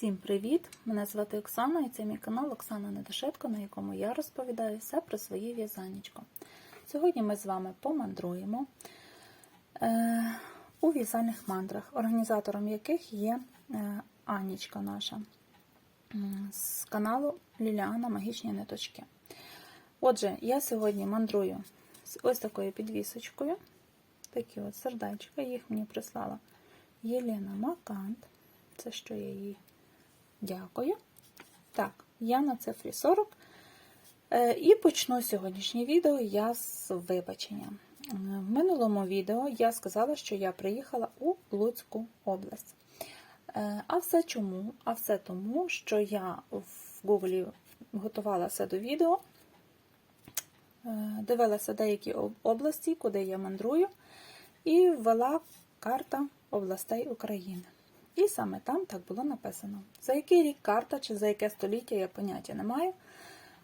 Всім привіт! Мене звати Оксана і це мій канал Оксана Недошитко, на якому я розповідаю все про своє в'язанечко. Сьогодні ми з вами помандруємо е, у в'язальних мандрах, організатором яких є е, Анічка наша з каналу Ліліана Магічні ниточки. Отже, я сьогодні мандрую з ось такою підвісочкою. Такі от сердечка, їх мені прислала Єлена Макант. Це що я їй дякую. Так, я на цифрі 40. Е, І почну сьогоднішнє відео я з вибачення. Е, В минулому відео я сказала, що я приїхала у Луцьку область. Е, А все чому? А все тому, що я в Гуглі готувалася до відео, дивилася деякі області, куди я мандрую, і ввела карта областей України. І саме там так було написано. За який рік карта чи за яке століття я поняття не маю.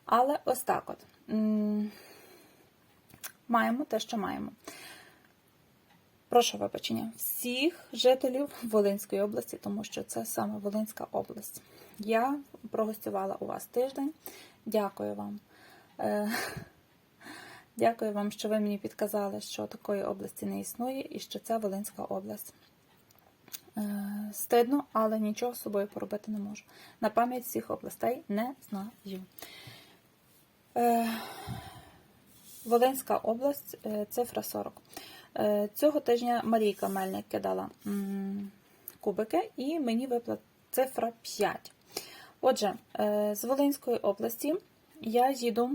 Але ось так от. Маємо те, що маємо. Прошу вибачення всіх жителів Волинської області, тому що це саме Волинська область. Я прогостювала у вас тиждень. Дякую вам. Е, Дякую вам, що ви мені підказали, що такої області не існує і що це Волинська область. Е, Стидно, але нічого з собою поробити не можу. На пам'ять всіх областей не знаю. Е, Волинська область, е, цифра 40. Е, Цього тижня Марійка Мельник кидала кубики, і мені випала цифра 5. Отже, з Волинської області я їду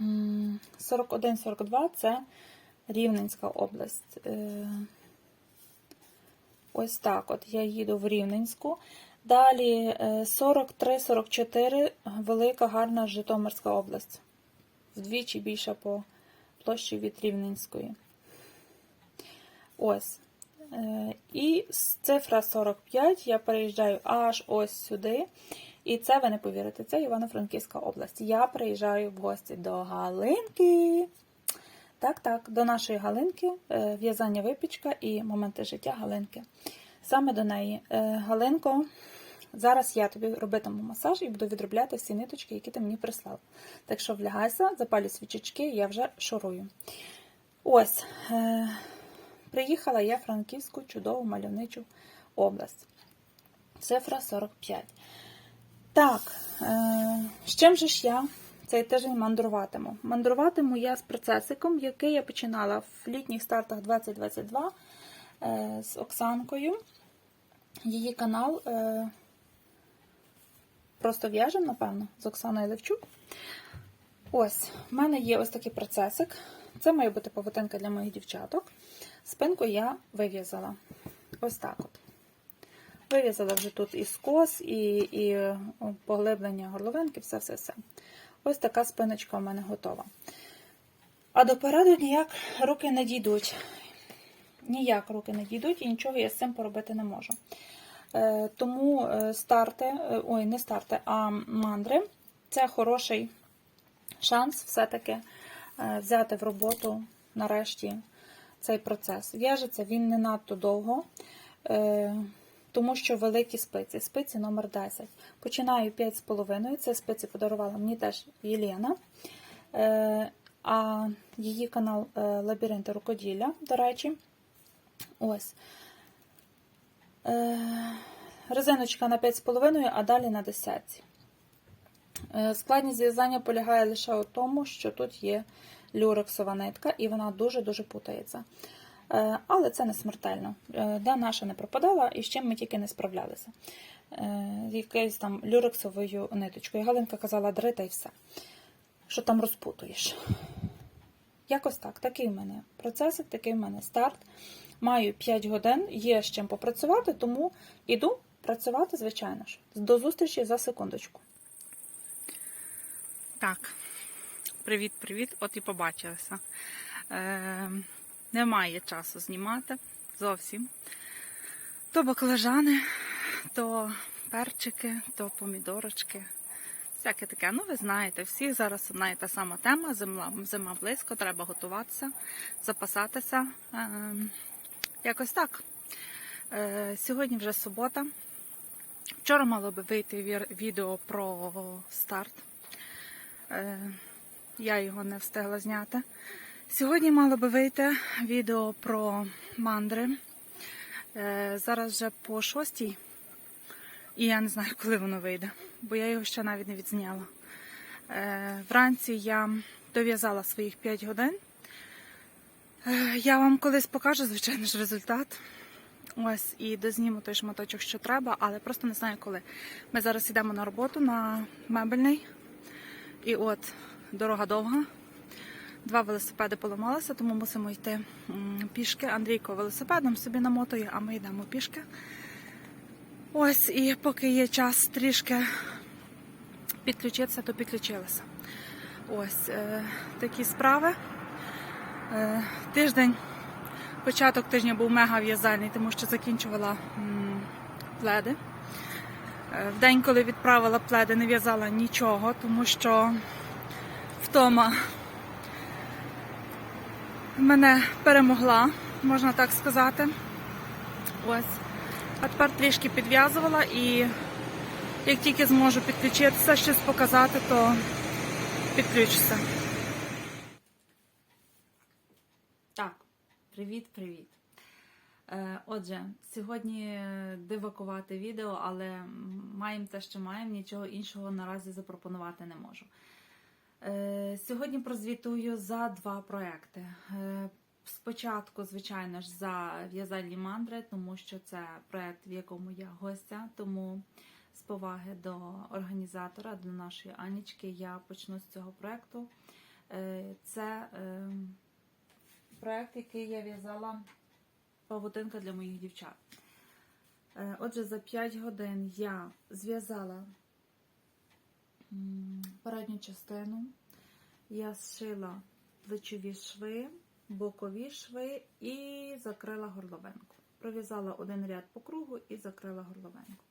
41-42 це Рівненська область. Е, Ось так от я їду в Рівненську. Далі е, 43-44 велика, гарна Житомирська область. Вдвічі більша по площі від Рівненської. Ось. Е, І цифра 45 я переїжджаю аж ось сюди. І це ви не повірите, це Івано-Франківська область. Я приїжджаю в гості до Галинки. Так, так, до нашої Галинки, е, в'язання випічка і моменти життя Галинки. Саме до неї. Е, Галинко, зараз я тобі робитиму масаж і буду відробляти всі ниточки, які ти мені прислав. Так що влягайся, запалю свічечки, я вже шурую. Ось, е, приїхала я в Франківську чудову мальовничу область. Цифра 45. Так, з чим же ж я цей тиждень мандруватиму? Мандруватиму я з процесиком, який я починала в літніх стартах 2022 е, з Оксанкою. Її канал е, просто в'яжем, напевно, з Оксаною Левчук. Ось, в мене є ось такий процесик. Це має бути павутинка для моїх дівчаток. Спинку я вив'язала. Ось так от. Вив'язала вже тут і скос, і і поглиблення горловинки, все-все-все. Ось така спиночка у мене готова. А допереду ніяк руки не дійдуть. Ніяк руки не дійдуть, і нічого я з цим поробити не можу. Е, тому е, старти, е, ой, не старти, а мандри це хороший шанс все-таки взяти в роботу нарешті цей процес. В'яжеться він не надто довго. Тому що великі спиці. Спиці номер 10. Починаю 5,5. Це спиці подарувала мені теж Єлена. Е, а її канал е, Лабіринти рукоділля, до речі. Ось. Е, резиночка на 5,5, а далі на 10. Е, складність зв'язання полягає лише у тому, що тут є люрексова нитка, і вона дуже-дуже путається. Е, Але це не смертельно. Де наша не пропадала, і з чим ми тільки не справлялися. Е, Якоюсь там люрексовою ниточкою. Галинка казала, дри та й все. Що там розпутуєш? Якось так. Такий в мене процесик, такий в мене старт. Маю 5 годин, є з чим попрацювати, тому іду працювати, звичайно ж. До зустрічі за секундочку. Так, привіт-привіт, от і побачилися. Е, немає часу знімати зовсім. То баклажани, то перчики, то помідорочки. Всяке таке. Ну, ви знаєте, всі зараз одна і та сама тема, зима, зима близько, треба готуватися, запасатися. Е, якось так. Е, сьогодні вже субота. Вчора мало би вийти відео про старт. Е, Я його не встигла зняти. Сьогодні мало би вийти відео про мандри. Е, Зараз вже по шостій. І я не знаю, коли воно вийде, бо я його ще навіть не відзняла. Е, Вранці я дов'язала своїх 5 годин. Е, Я вам колись покажу, звичайно ж, результат. Ось і дозніму той шматочок, що треба, але просто не знаю коли. Ми зараз йдемо на роботу на мебельний. І от дорога довга. Два велосипеди поламалися, тому мусимо йти пішки. Андрійко велосипедом собі намотує, а ми йдемо пішки. Ось, і поки є час трішки підключитися, то підключилися. Ось е, такі справи. Е, тиждень, початок тижня був мега в'язальний, тому що закінчувала м, пледи. Е, в день, коли відправила пледи, не в'язала нічого, тому що втома мене перемогла, можна так сказати. Ось. А тепер трішки підв'язувала і як тільки зможу підключитися, щось показати, то підключуся. Так, привіт-привіт. Е, Отже, сьогодні дивакувати відео, але маємо те, що маємо, нічого іншого наразі запропонувати не можу. Е, Сьогодні прозвітую за два проекти. Е, Спочатку, звичайно ж, за в'язальні мандри, тому що це проект, в якому я гостя, тому з поваги до організатора, до нашої Анічки, я почну з цього проекту. Е, Це проект, який я в'язала павутинка для моїх дівчат. Отже, за 5 годин я зв'язала передню частину, я зшила плечові шви, бокові шви і закрила горловинку. Пров'язала один ряд по кругу і закрила горловинку.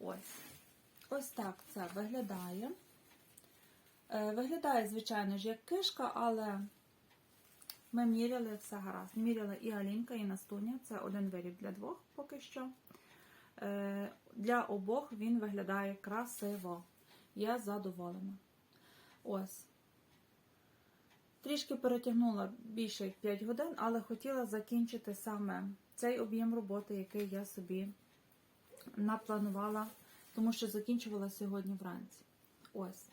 Ось. Ось так це виглядає. Е, Виглядає, звичайно ж, як кишка, але ми міряли все гаразд. Міряла і Алінка, і Настуня. Це один виріб для двох поки що. Е, Для обох він виглядає красиво. Я задоволена. Ось. Трішки перетягнула більше 5 годин, але хотіла закінчити саме цей об'єм роботи, який я собі напланувала, тому що закінчувала сьогодні вранці. Ось.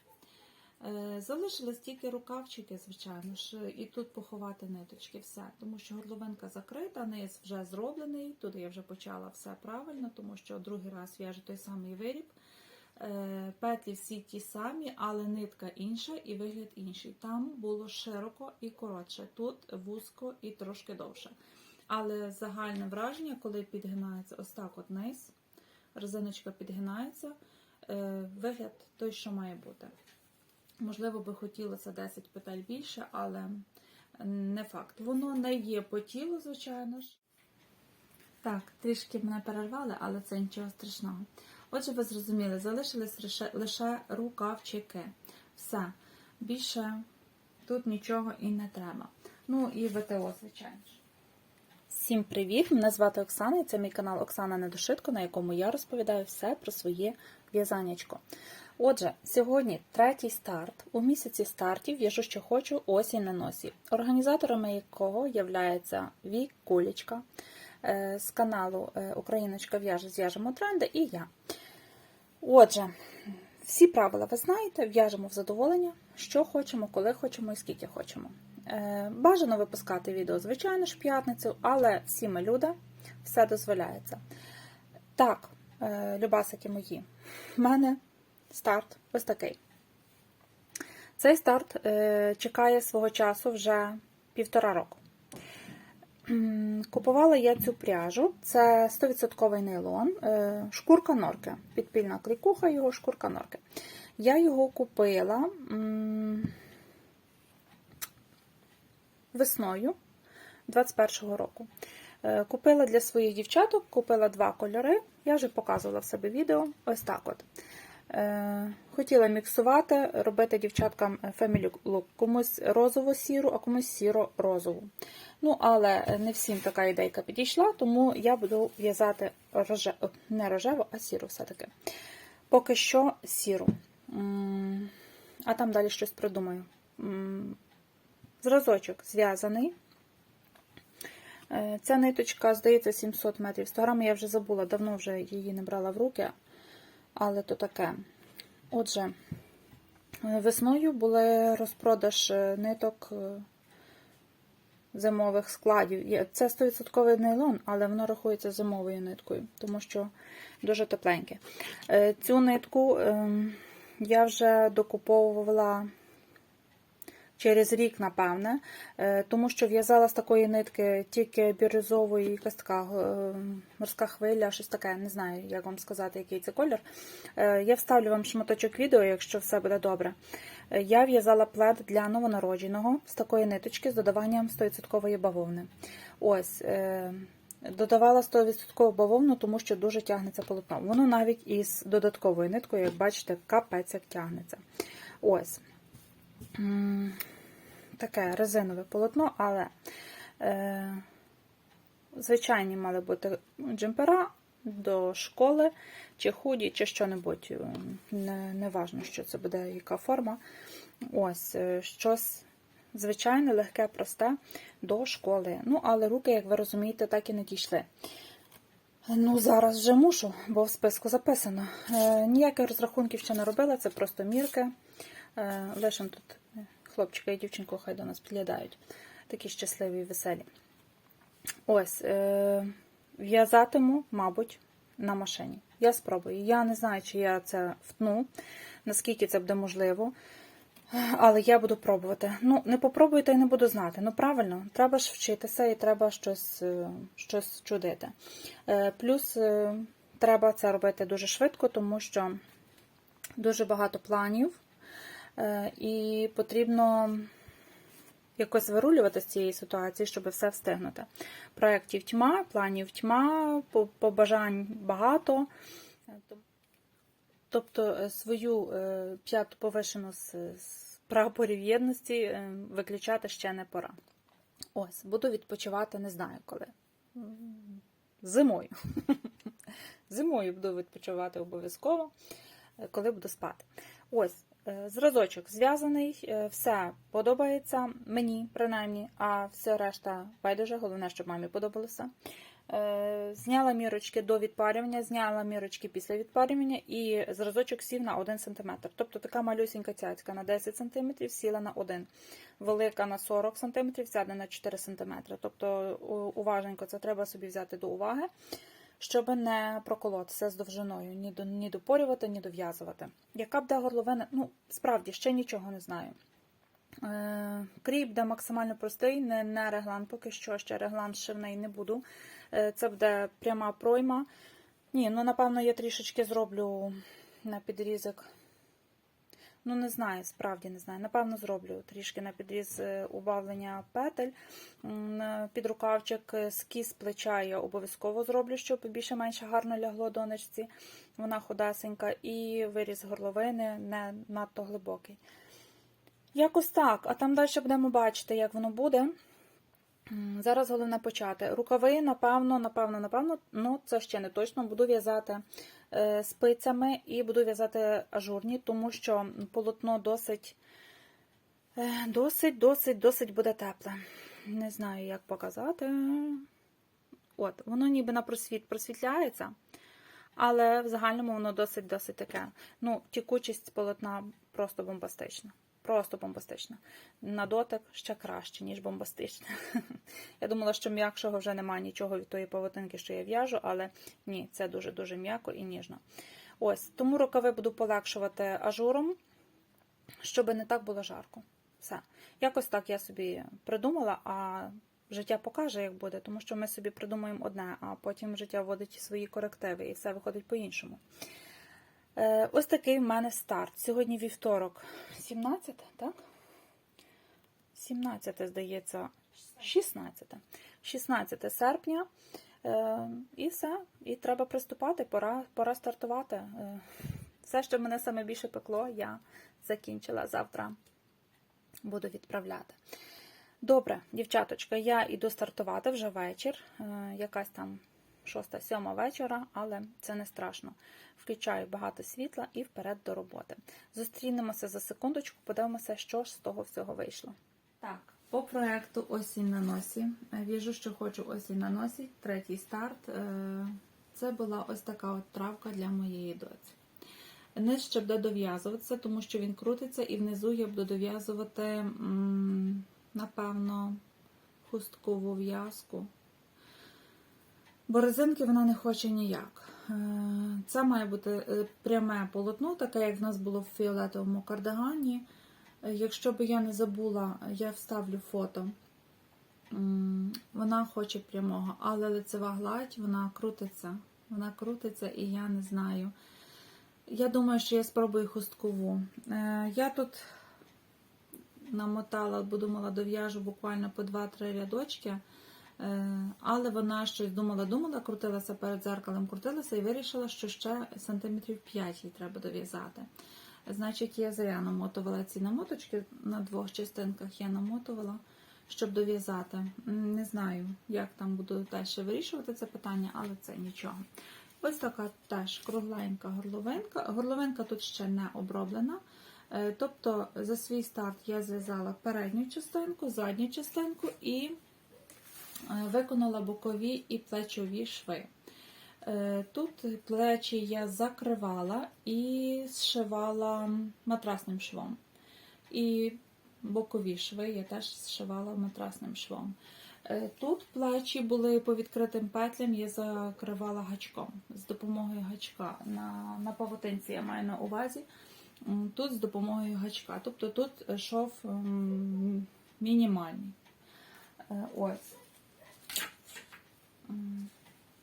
Е, Залишились тільки рукавчики, звичайно ж, і тут поховати ниточки, все. Тому що горловинка закрита, низ вже зроблений. Тут я вже почала все правильно, тому що другий раз в'яжу той самий виріб. Е, Петлі всі ті самі, але нитка інша і вигляд інший. Там було широко і коротше, тут вузько і трошки довше. Але загальне враження, коли підгинається ось так от низ, резиночка підгинається, е, вигляд той, що має бути. Можливо, би хотілося 10 петель більше, але не факт. Воно не є по тілу, звичайно ж. Так, трішки мене перервали, але це нічого страшного. Отже, ви зрозуміли, залишились лише, лише рукавчики. Все. Більше тут нічого і не треба. Ну і ВТО, звичайно. Всім привіт! Мене звати Оксана і це мій канал Оксана Недошитко, на якому я розповідаю все про своє в'язаннячко. Отже, сьогодні третій старт. У місяці стартів в'яжу, що хочу, осінь на носі. Організаторами якого є Вік Кулічка з каналу е, Україночка в'яже зв'яжемо тренди і я. Отже, всі правила ви знаєте, в'яжемо в задоволення, що хочемо, коли хочемо і скільки хочемо. Е, Бажано випускати відео, звичайно ж, п'ятницю, але всі ми люди, все дозволяється. Так, е, любасики мої, в мене старт ось такий. Цей старт е, чекає свого часу вже півтора року. Купувала я цю пряжу, це 100% нейлон, е, шкурка норки, підпільна клікуха його, шкурка норки. Я його купила весною 21-го року. Е, Купила для своїх дівчаток, купила два кольори. Я вже показувала в себе відео. Ось так от. Е, Хотіла міксувати, робити дівчаткам Family Look. Комусь розово-сіру, а комусь сіро-розову. Ну, але не всім така ідейка підійшла, тому я буду в'язати роже... не рожеву, а сіру все-таки. Поки що сіру. А там далі щось придумаю. Зразочок зв'язаний. Е, Ця ниточка, здається, 700 метрів. 100 грамів я вже забула, давно вже її не брала в руки, але то таке. Отже, е, весною були розпродаж е, ниток е, зимових складів. Це 100% нейлон, але воно рахується зимовою ниткою, тому що дуже тепленьке. Е, Цю нитку ем, я вже докуповувала через рік, напевне, е, тому що в'язала з такої нитки тільки бірюзової якась е, морська хвиля, щось таке, не знаю, як вам сказати, який це колір. Е, Я вставлю вам шматочок відео, якщо все буде добре. Я в'язала плед для новонародженого з такої ниточки з додаванням 100% бавовни. Ось. Додавала 100% бавовну, тому що дуже тягнеться полотно. Воно навіть із додатковою ниткою, як бачите, капець як тягнеться. Ось. Таке резинове полотно, але е, звичайні мали бути джемпера до школи, чи худі, чи що-небудь. е, Не, не важно, що це буде, яка форма. Ось, е, щось звичайне, легке, просте до школи. Ну, але руки, як ви розумієте, так і не дійшли. Ну, зараз вже мушу, бо в списку записано. Е, ніяких розрахунків ще не робила, це просто мірки. Е, тут е, хлопчика і дівчинку хай до нас підглядають. Такі щасливі і веселі. Ось, е, в'язатиму, мабуть, на машині. Я спробую. Я не знаю, чи я це втну, наскільки це буде можливо. Але я буду пробувати. Ну, не попробую, та й не буду знати. Ну, правильно, треба ж вчитися і треба щось, щось чудити. Плюс треба це робити дуже швидко, тому що дуже багато планів, і потрібно якось вирулювати з цієї ситуації, щоб все встигнути. Проєктів тьма, планів тьма, побажань багато. Е, Тобто е, свою е, п'яту повишену з, прапорів єдності е, виключати ще не пора. Ось, буду відпочивати, не знаю коли. Зимою. Зимою буду відпочивати обов'язково, е, коли буду спати. Ось, е, зразочок зв'язаний, е, все подобається мені, принаймні, а все решта байдуже, головне, щоб мамі подобалося. Е, Зняла мірочки до відпарювання, зняла мірочки після відпарювання і зразочок сів на 1 см. Тобто така малюсінька цяцька на 10 см сіла на 1 велика на 40 см сяде на 4 см. Тобто уважненько це треба собі взяти до уваги, щоб не проколотися з довжиною, ні, до, ні допорювати, ні дов'язувати. Яка буде горловина? Ну, справді, ще нічого не знаю. Е, Крій буде максимально простий, не, не реглан, поки що ще реглан шивний не буду. Е, Це буде пряма пройма. Ні, ну напевно, я трішечки зроблю на підрізок. Ну, не знаю, справді не знаю. Напевно, зроблю трішки на підріз е, убавлення петель. М, на Підрукавчик е, скіз плеча я обов'язково зроблю, щоб більше-менше гарно лягло донечці. Вона худесенька. І виріз горловини не надто глибокий. Якось так, а там далі будемо бачити, як воно буде. Зараз головне почати. Рукави, напевно, напевно, напевно, ну це ще не точно. Буду в'язати е, спицями і буду в'язати ажурні, тому що полотно досить, е, досить, досить, досить буде тепле. Не знаю, як показати. От, воно ніби на просвіт просвітляється, але в загальному воно досить-досить таке. Ну, тікучість полотна просто бомбастична. Просто бомбастична. На дотик ще краще, ніж бомбастична. Я думала, що м'якшого вже немає нічого від тої павутинки, що я в'яжу, але ні, це дуже-дуже м'яко і ніжно. Ось, тому рукави буду полегшувати ажуром, щоб не так було жарко. Все. Якось так я собі придумала, а життя покаже, як буде, тому що ми собі придумаємо одне, а потім життя вводить свої корективи і все виходить по-іншому. Е, Ось такий в мене старт. Сьогодні вівторок. 17, так? 17, здається, 16. 16 серпня. Е, І все. І треба приступати, пора, пора стартувати. Е, Все, що мене саме більше пекло, я закінчила завтра. Буду відправляти. Добре, дівчаточка, я йду стартувати вже вечір, якась там шоста, сьома вечора, але це не страшно. Включаю багато світла і вперед до роботи. Зустрінемося за секундочку, подивимося, що ж з того всього вийшло. Так, по проекту осінь на носі. Е, В'яжу, що хочу осінь на носі, третій старт. Е, Це була ось така от травка для моєї доці. Низ ще буде дов'язуватися, тому що він крутиться, і внизу я буду дов'язувати, напевно, хусткову в'язку. Бо резинки вона не хоче ніяк. Е, Це має бути е, пряме полотно, таке, як в нас було в фіолетовому кардигані. Е, Якщо би я не забула, я вставлю фото. Вона хоче прямого, але лицева гладь, вона крутиться. Вона крутиться, і я не знаю. Я думаю, що я спробую хусткову. Я тут намотала, бо думала, дов'яжу буквально по 2-3 рядочки. Е, Але вона щось думала-думала, крутилася перед зеркалом, крутилася і вирішила, що ще сантиметрів 5 їй треба дов'язати. Значить, я зря намотувала ці намоточки на двох частинках я намотувала, щоб дов'язати. Не знаю, як там буду далі вирішувати це питання, але це нічого. Ось така теж кругленька горловинка. Горловинка тут ще не оброблена. Е, Тобто за свій старт я зв'язала передню частинку, задню частинку і виконала бокові і плечові шви. Е, Тут плечі я закривала і зшивала матрасним швом. І бокові шви я теж зшивала матрасним швом. Е, Тут плечі були по відкритим петлям, я закривала гачком з допомогою гачка. На, на павутинці я маю на увазі. Тут з допомогою гачка. Тобто тут е, шов мінімальний. Е, Ось.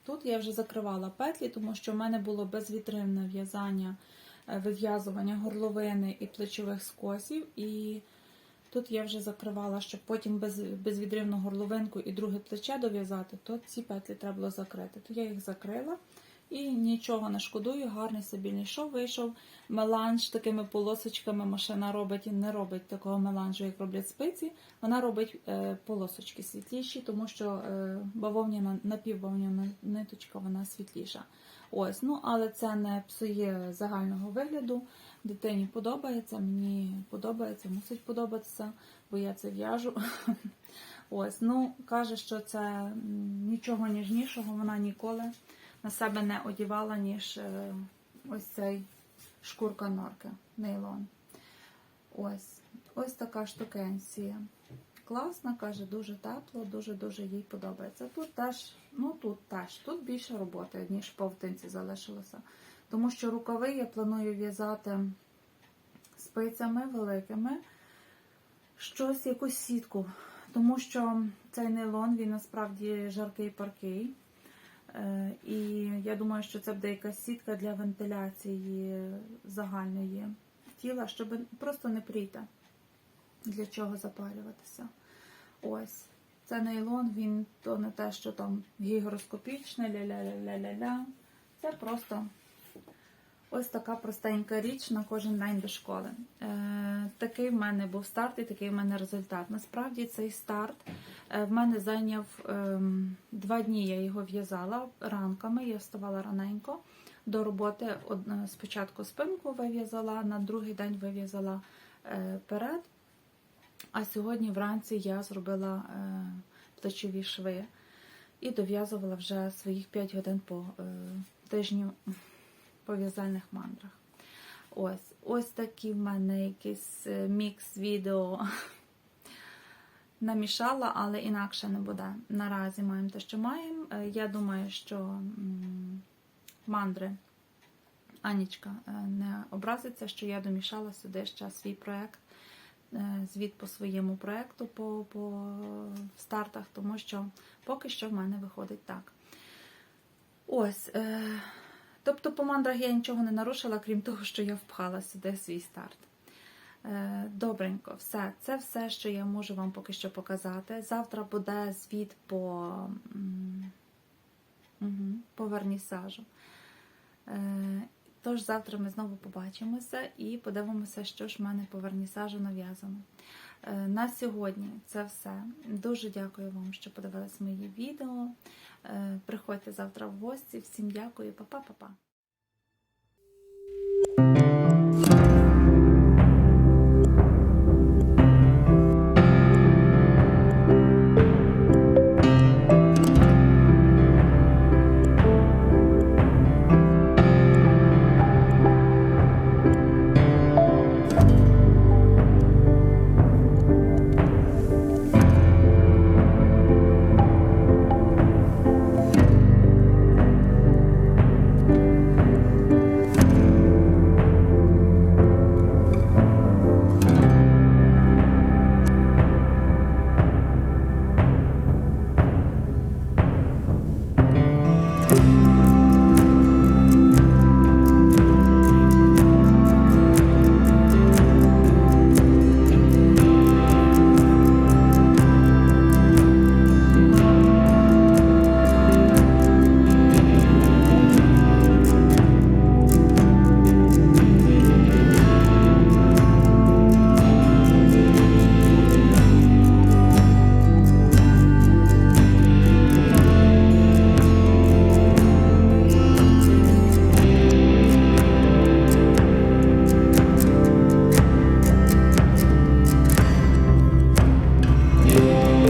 Тут я вже закривала петлі, тому що в мене було безвітривне в'язання, е, вив'язування горловини і плечових скосів. І тут я вже закривала, щоб потім без, безвідривну горловинку і друге плече дов'язати, то ці петлі треба було закрити. То я їх закрила і нічого не шкодую, гарний стабільний шов вийшов. Меланж такими полосочками машина робить і не робить такого меланжу, як роблять спиці. Вона робить е, полосочки світліші, тому що е, бавовняна, напівбавовняна ниточка вона світліша. Ось, ну але це не псує загального вигляду. Дитині подобається, мені подобається, мусить подобатися, бо я це в'яжу. Ось, ну каже, що це нічого ніжнішого вона ніколи на себе не одівала, ніж е, ось цей шкурка норки, нейлон. Ось, ось така штукенція. Класна, каже, дуже тепло, дуже-дуже їй подобається. Тут теж, ну тут теж, тут більше роботи, ніж в павтинці залишилося. Тому що рукави я планую в'язати спицями великими, щось, якусь сітку. Тому що цей нейлон, він насправді жаркий паркий. Е, І я думаю, що це буде якась сітка для вентиляції загальної тіла, щоб просто не прийти. Для чого запалюватися. Ось. Це нейлон, він то не те, що там гігроскопічне, ля-ля-ля-ля-ля-ля. Це просто ось така простенька річ на кожен день до школи. Е, такий в мене був старт і такий в мене результат. Насправді цей старт е, в мене зайняв ем, два дні. Я його в'язала ранками, я вставала раненько. До роботи е, спочатку спинку вив'язала, на другий день вив'язала перед. А сьогодні вранці я зробила плечові шви і дов'язувала вже своїх 5 годин по тижню по в'язальних мандрах. Ось, ось такий в мене якийсь е, мікс відео намішала, але інакше не буде. Наразі маємо те, що маємо. Е, Я думаю, що мандри Анічка е, не образиться, що я домішала сюди ще свій проєкт, звіт по своєму проєкту по, по стартах, тому що поки що в мене виходить так. Ось. Тобто по мандрах я нічого не нарушила, крім того, що я впхала сюди свій старт. Е, Добренько, все. Це все, що я можу вам поки що показати. Завтра буде звіт по, м, по вернісажу. Е, Тож завтра ми знову побачимося і подивимося, що ж в мене по вернісажу нав'язано. Е, На сьогодні це все. Дуже дякую вам, що подивились мої відео. Е, Приходьте завтра в гості. Всім дякую, па-па-па-па.